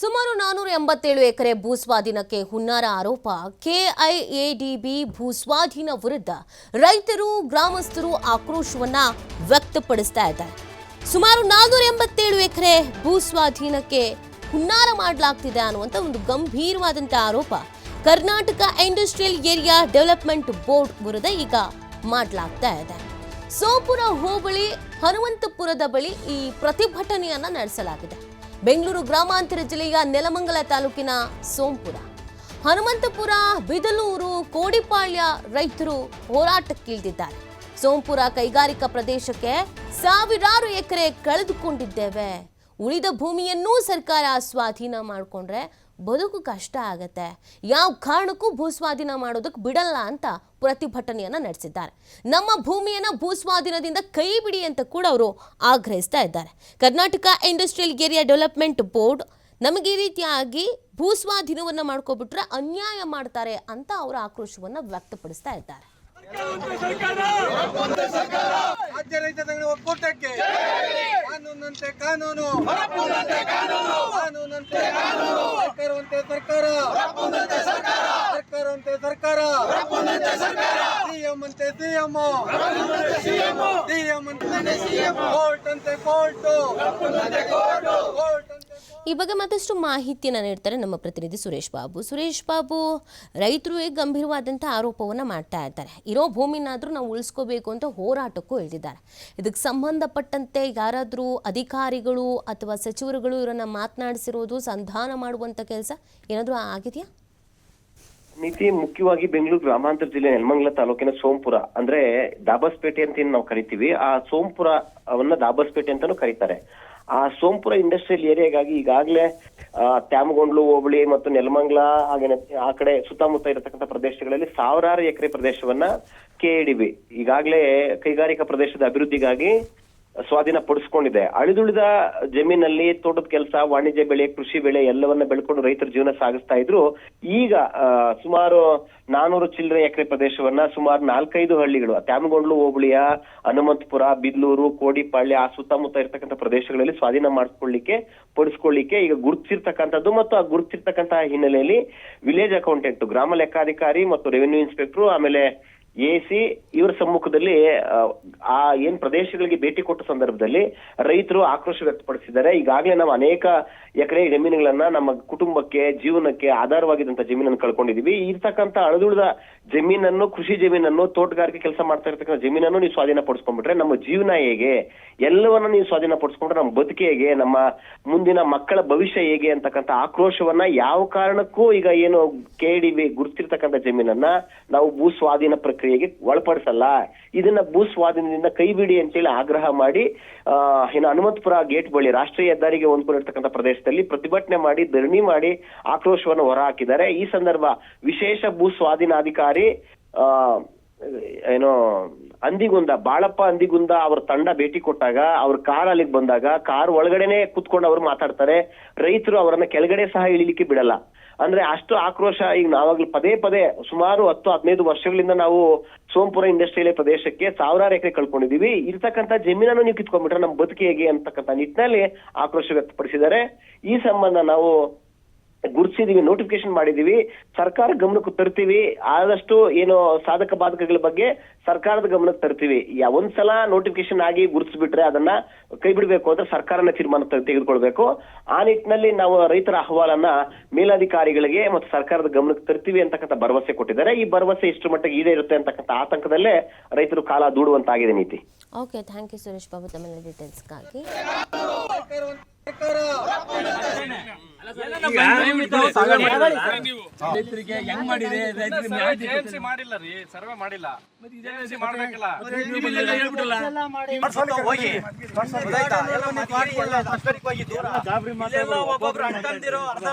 ಸುಮಾರು ನಾನೂರ ಎಂಬತ್ತೇಳು ಎಕರೆ ಭೂಸ್ವಾಧೀನಕ್ಕೆ ಹುನ್ನಾರ ಆರೋಪ. ಕೆಐಎಡಿಬಿ ಭೂಸ್ವಾಧೀನ ವಿರುದ್ಧ ರೈತರು, ಗ್ರಾಮಸ್ಥರು ಆಕ್ರೋಶವನ್ನ ವ್ಯಕ್ತಪಡಿಸ್ತಾ ಇದ್ದಾರೆ. ಸುಮಾರು ನಾನೂರ ಎಂಬತ್ತೇಳು ಎಕರೆ ಭೂಸ್ವಾಧೀನಕ್ಕೆ ಹುನ್ನಾರ ಮಾಡಲಾಗ್ತಿದೆ ಅನ್ನುವಂಥ ಒಂದು ಗಂಭೀರವಾದಂಥ ಆರೋಪ Karnataka industrial area development board ವಿರುದ್ಧ ಈಗ ಮಾಡಲಾಗ್ತಾ ಇದೆ. ಸೋಪುರ ಹೋಬಳಿ ಹನುಮಂತಪುರದ ಬಳಿ ಈ ಪ್ರತಿಭಟನೆಯನ್ನ ನಡೆಸಲಾಗಿದೆ. ಬೆಂಗಳೂರು ಗ್ರಾಮಾಂತರ ಜಿಲ್ಲೆಯ ನೆಲಮಂಗಲ ತಾಲೂಕಿನ ಸೋಂಪುರ. ಹನುಮಂತಪುರ, ಬಿದಲೂರು, ಕೋಡಿಪಾಳ್ಯ ರೈತರು ಹೋರಾಟಕ್ಕಿಳಿದಿದ್ದಾರೆ. ಸೋಂಪುರ ಕೈಗಾರಿಕಾ ಪ್ರದೇಶಕ್ಕೆ ಸಾವಿರಾರು ಎಕರೆ ಕಳೆದುಕೊಂಡಿದ್ದೇವೆ. ಉಳಿದ ಭೂಮಿಯನ್ನೂ ಸರ್ಕಾರ ಸ್ವಾಧೀನ ಮಾಡಿಕೊಂಡ್ರೆ ಬದುಕು ಕಷ್ಟ ಆಗತ್ತೆ. ಯಾವ ಕಾರಣಕ್ಕೂ ಭೂಸ್ವಾಧೀನ ಮಾಡೋದಕ್ಕೆ ಬಿಡಲ್ಲ ಅಂತ ಪ್ರತಿಭಟನೆಯನ್ನು ನಡೆಸಿದ್ದಾರೆ. ನಮ್ಮ ಭೂಮಿಯನ್ನು ಭೂಸ್ವಾಧೀನದಿಂದ ಕೈ ಬಿಡಿ ಅಂತ ಕೂಡ ಅವರು ಆಗ್ರಹಿಸ್ತಾ ಇದ್ದಾರೆ. Karnataka industrial area development board ನಮಗೆ ಈ ರೀತಿಯಾಗಿ ಭೂಸ್ವಾಧೀನವನ್ನು ಮಾಡ್ಕೊಬಿಟ್ರೆ ಅನ್ಯಾಯ ಮಾಡ್ತಾರೆ ಅಂತ ಅವರ ಆಕ್ರೋಶವನ್ನ ವ್ಯಕ್ತಪಡಿಸ್ತಾ ಇದ್ದಾರೆ. ರಾಜ್ಯ ರೈತ ಸಂಘ ಒಕ್ಕೂಟಕ್ಕೆ. ಕಾನೂನಂತೆ ಕಾನೂನು ಕಾನೂನಂತೆ ಸರ್ಕಾರವಂತೆ ಸರ್ಕಾರ. ಸರ್ಕಾರವಂತೆ ಸರ್ಕಾರ. ಸಿಎಂ. ಅಂತೆ ಸಿಎಂ. ಸಿಎಂ. ಅಂತೆ ಕೋರ್ಟ್ ಅಂತೆ ಕೋರ್ಟ್. ಈ ಬಗ್ಗೆ ಮತ್ತಷ್ಟು ಮಾಹಿತಿಯನ್ನು ನೀಡ್ತಾರೆ ನಮ್ಮ ಪ್ರತಿನಿಧಿ ಸುರೇಶ್ ಬಾಬು. ಸುರೇಶ್ ಬಾಬು, ರೈತರು ಗಂಭೀರವಾದಂಥ ಆರೋಪವನ್ನು ಮಾಡ್ತಾ ಇರ್ತಾರೆ ಇರೋ ಭೂಮಿನಾದರೂ ನಾವು ಉಳಿಸ್ಕೋಬೇಕು ಅಂತ ಹೋರಾಟಕ್ಕೂ ಇಳಿದಿದ್ದಾರೆ. ಇದಕ್ಕೆ ಸಂಬಂಧಪಟ್ಟಂತೆ ಯಾರಾದರೂ ಅಧಿಕಾರಿಗಳು ಅಥವಾ ಸಚಿವರುಗಳು ಇವರನ್ನು ಮಾತನಾಡಿಸಿರೋದು, ಸಂಧಾನ ಮಾಡುವಂಥ ಕೆಲಸ ಏನಾದರೂ ಆಗಿದೆಯಾ? ನೀತಿ ಮುಖ್ಯವಾಗಿ ಬೆಂಗಳೂರು ಗ್ರಾಮಾಂತರ ಜಿಲ್ಲೆ ನೆಲಮಂಗಲ ತಾಲೂಕಿನ ಸೋಂಪುರ, ಅಂದ್ರೆ ದಾಬಸ್ಪೇಟೆ ಅಂತ ನಾವು ಕರಿತೀವಿ, ಆ ಸೋಂಪುರವನ್ನ ದಾಬಸ್ಪೇಟೆ ಅಂತಾನು ಕರೀತಾರೆ. ಆ ಸೋಂಪುರ ಇಂಡಸ್ಟ್ರಿಯಲ್ ಏರಿಯಾಗಾಗಿ ಈಗಾಗಲೇ ತ್ಯಾಮಗೊಂಡ್ಲು, ಹೋಬಳಿ ಮತ್ತು ನೆಲಮಂಗ್ಲ ಹಾಗೇನೆ ಆ ಕಡೆ ಸುತ್ತಮುತ್ತ ಇರತಕ್ಕಂಥ ಪ್ರದೇಶಗಳಲ್ಲಿ ಸಾವಿರಾರು ಎಕರೆ ಪ್ರದೇಶವನ್ನ ಕೆಎಡಿಬಿ ಈಗಾಗಲೇ ಕೈಗಾರಿಕಾ ಪ್ರದೇಶದ ಅಭಿವೃದ್ಧಿಗಾಗಿ ಸ್ವಾಧೀನ ಪಡಿಸ್ಕೊಂಡಿದೆ. ಅಳಿದುಳಿದ ಜಮೀನಲ್ಲಿ ತೋಟದ ಕೆಲಸ, ವಾಣಿಜ್ಯ ಬೆಳೆ, ಕೃಷಿ ಬೆಳೆ ಎಲ್ಲವನ್ನ ಬೆಳ್ಕೊಂಡು ರೈತರ ಜೀವನ ಸಾಗಿಸ್ತಾ ಇದ್ರು. ಈಗ ಸುಮಾರು ನಾನೂರು ಚಿಲ್ಲರೆ ಎಕರೆ ಪ್ರದೇಶವನ್ನ ಸುಮಾರು ನಾಲ್ಕೈದು ಹಳ್ಳಿಗಳು, ತ್ಯಾಮಗೊಂಡ್ಲು, ಹೋಬಳಿಯ, ಹನುಮಂತಪುರ, ಬಿದ್ಲೂರು, ಕೋಡಿಪಾಳ್ಯ ಆ ಸುತ್ತಮುತ್ತ ಇರ್ತಕ್ಕಂಥ ಪ್ರದೇಶಗಳಲ್ಲಿ ಸ್ವಾಧೀನ ಮಾಡಿಸ್ಕೊಳ್ಳಿಕ್ಕೆ ಪಡಿಸ್ಕೊಳ್ಳಿಕ್ಕೆ ಈಗ ಗುರುತಿರ್ತಕ್ಕಂಥದ್ದು ಮತ್ತು ಆ ಗುರುತಿರ್ತಕ್ಕಂತಹ ಹಿನ್ನೆಲೆಯಲ್ಲಿ ವಿಲೇಜ್ ಅಕೌಂಟೆಂಟ್ ಗ್ರಾಮ ಲೆಕ್ಕಾಧಿಕಾರಿ ಮತ್ತು ರೆವಿನ್ಯೂ ಇನ್ಸ್ಪೆಕ್ಟರ್ ಆಮೇಲೆ ಎಸಿ ಇವರ ಸಮ್ಮುಖದಲ್ಲಿ ಆ, ಏನ್ ಪ್ರದೇಶಗಳಿಗೆ ಭೇಟಿ ಕೊಟ್ಟ ಸಂದರ್ಭದಲ್ಲಿ ರೈತರು ಆಕ್ರೋಶ ವ್ಯಕ್ತಪಡಿಸಿದ್ದಾರೆ. ಈಗಾಗಲೇ ನಾವು ಅನೇಕ ಎಕರೆ ಜಮೀನುಗಳನ್ನ ನಮ್ಮ ಕುಟುಂಬಕ್ಕೆ ಜೀವನಕ್ಕೆ ಆಧಾರವಾಗಿದ್ದಂತ ಜಮೀನನ್ನು ಕಳ್ಕೊಂಡಿದೀವಿ. ಇರ್ತಕ್ಕಂಥ ಅಳದುಳಿದ ಜಮೀನನ್ನು ಕೃಷಿ ಜಮೀನನ್ನು ತೋಟಗಾರಿಕೆ ಕೆಲಸ ಮಾಡ್ತಾ ಇರ್ತಕ್ಕಂಥ ಜಮೀನನ್ನು ನೀವು ಸ್ವಾಧೀನ ಪಡಿಸ್ಕೊಂಡ್ಬಿಟ್ರೆ ನಮ್ಮ ಜೀವನ ಹೇಗೆ? ಎಲ್ಲವನ್ನ ನೀವು ಸ್ವಾಧೀನ ಪಡಿಸ್ಕೊಂಡ್ರೆ ನಮ್ಮ ಬದುಕೆ ಹೇಗೆ? ನಮ್ಮ ಮುಂದಿನ ಮಕ್ಕಳ ಭವಿಷ್ಯ ಹೇಗೆ ಅಂತಕ್ಕಂಥ ಆಕ್ರೋಶವನ್ನ ಯಾವ ಕಾರಣಕ್ಕೂ ಈಗ ಏನು ಕೆಡಿಬಿ ಗುರುತಿರ್ತಕ್ಕಂಥ ಜಮೀನನ್ನ ನಾವು ಭೂ ಸ್ವಾಧೀನ ಪ್ರಕ್ರಿಯೆಗೆ ಒಳಪಡಿಸಲ್ಲ. ಇದನ್ನ ಭೂ ಸ್ವಾಧೀನದಿಂದ ಕೈ ಬಿಡಿ ಅಂತೇಳಿ ಆಗ್ರಹ ಮಾಡಿ ಏನು ಹನುಮಂತಪುರ ಗೇಟ್ ಬಳಿ ರಾಷ್ಟ್ರೀಯ ಹೆದ್ದಾರಿಗೆ ಹೊಂದ್ಕೊಂಡಿರ್ತಕ್ಕಂಥ ಪ್ರದೇಶದಲ್ಲಿ ಪ್ರತಿಭಟನೆ ಮಾಡಿ, ಧರಣಿ ಮಾಡಿ ಆಕ್ರೋಶವನ್ನು ಹೊರಹಾಕಿದ್ದಾರೆ. ಈ ಸಂದರ್ಭ ವಿಶೇಷ ಭೂ ಸ್ವಾಧೀನಾಧಿಕಾರಿ ಏನೋ, ಅಂದಿಗುಂದ, ಬಾಳಪ್ಪ ಅಂದಿಗುಂದ ಅವ್ರ ತಂಡ ಭೇಟಿ ಕೊಟ್ಟಾಗ, ಅವ್ರ ಕಾರ್ ಅಲ್ಲಿಗೆ ಬಂದಾಗ, ಕಾರ್ ಒಳಗಡೆನೆ ಕುತ್ಕೊಂಡು ಅವ್ರು ಮಾತಾಡ್ತಾರೆ. ರೈತರು ಅವರನ್ನ ಕೆಳಗಡೆ ಸಹ ಇಳಿಲಿಕ್ಕೆ ಬಿಡಲ್ಲ. ಅಂದ್ರೆ ಅಷ್ಟು ಆಕ್ರೋಶ ಈಗ ನಾವಾಗ್ಲೂ ಪದೇ ಪದೇ ಸುಮಾರು ಹತ್ತು, ಹದಿನೈದು ವರ್ಷಗಳಿಂದ ನಾವು ಸೋಂಪುರ ಇಂಡಸ್ಟ್ರಿಯಲ್ ಪ್ರದೇಶಕ್ಕೆ ಸಾವಿರಾರು ಎಕರೆ ಕಳ್ಕೊಂಡಿದೀವಿ ಇರ್ತಕ್ಕಂತ ಜಮೀನನ್ನು ನೀವು ಕಿತ್ಕೊಂಡ್ಬಿಟ್ರೆ ನಮ್ಮ ಬದುಕಿ ಹೇಗೆ ಅಂತಕ್ಕಂಥ ನಿಟ್ಟಿನಲ್ಲಿ ಆಕ್ರೋಶ ವ್ಯಕ್ತಪಡಿಸಿದ್ದಾರೆ. ಈ ಸಂಬಂಧ ನಾವು ಗುರುತಿಸಿದೀವಿ ನೋಟಿಫಿಕೇಶನ್ ಮಾಡಿದೀವಿ. ಸರ್ಕಾರ ಗಮನಕ್ಕೆ ತರ್ತೀವಿ. ಆದಷ್ಟು ಏನು ಸಾಧಕ ಬಾಧಕಗಳ ಬಗ್ಗೆ ಸರ್ಕಾರದ ಗಮನಕ್ಕೆ ತರ್ತೀವಿ. ಒಂದ್ಸಲ ನೋಟಿಫಿಕೇಶನ್ ಆಗಿ ಗುರುತಿಸ್ಬಿಟ್ರೆ ಅದನ್ನ ಕೈ ಬಿಡಬೇಕು ಅಂದ್ರೆ ಸರ್ಕಾರನ ತೀರ್ಮಾನ ತೆಗೆದುಕೊಳ್ಬೇಕು. ಆ ನಿಟ್ಟಿನಲ್ಲಿ ನಾವು ರೈತರ ಅಹವಾಲನ್ನ ಮೇಲಾಧಿಕಾರಿಗಳಿಗೆ ಮತ್ತು ಸರ್ಕಾರದ ಗಮನಕ್ಕೆ ತರ್ತೀವಿ ಅಂತಕ್ಕಂಥ ಭರವಸೆ ಕೊಟ್ಟಿದ್ದಾರೆ. ಈ ಭರವಸೆ ಇಷ್ಟು ಮಟ್ಟಿಗೆ ಇದೇ ಇರುತ್ತೆ ಅಂತಕ್ಕಂಥ ಆತಂಕದಲ್ಲೇ ರೈತರು ಕಾಲ ದೂಡುವಂತಾಗಿದೆ ನೀತಿ. Okay thank you Suresh Babu ತಮ್ಮ ಡೀಟೇಲ್ಸ್ಗಾಗಿ ರೈತರಿಗೆ ಹೆಂಗ್ ಮಾಡಿದೆ? ರೈತರಿಗೆ ಮಾಡಿಲ್ಲ ರೀ ಸರ್ವೆ ಮಾಡಿಲ್ಲ. ಮಾಡ್ಬೇಕಿಲ್ಲ. ಹೋಗಿ. ಒಬ್ಬೊಬ್ರು ಅಂತಂದಿರೋ ಅರ್ಧ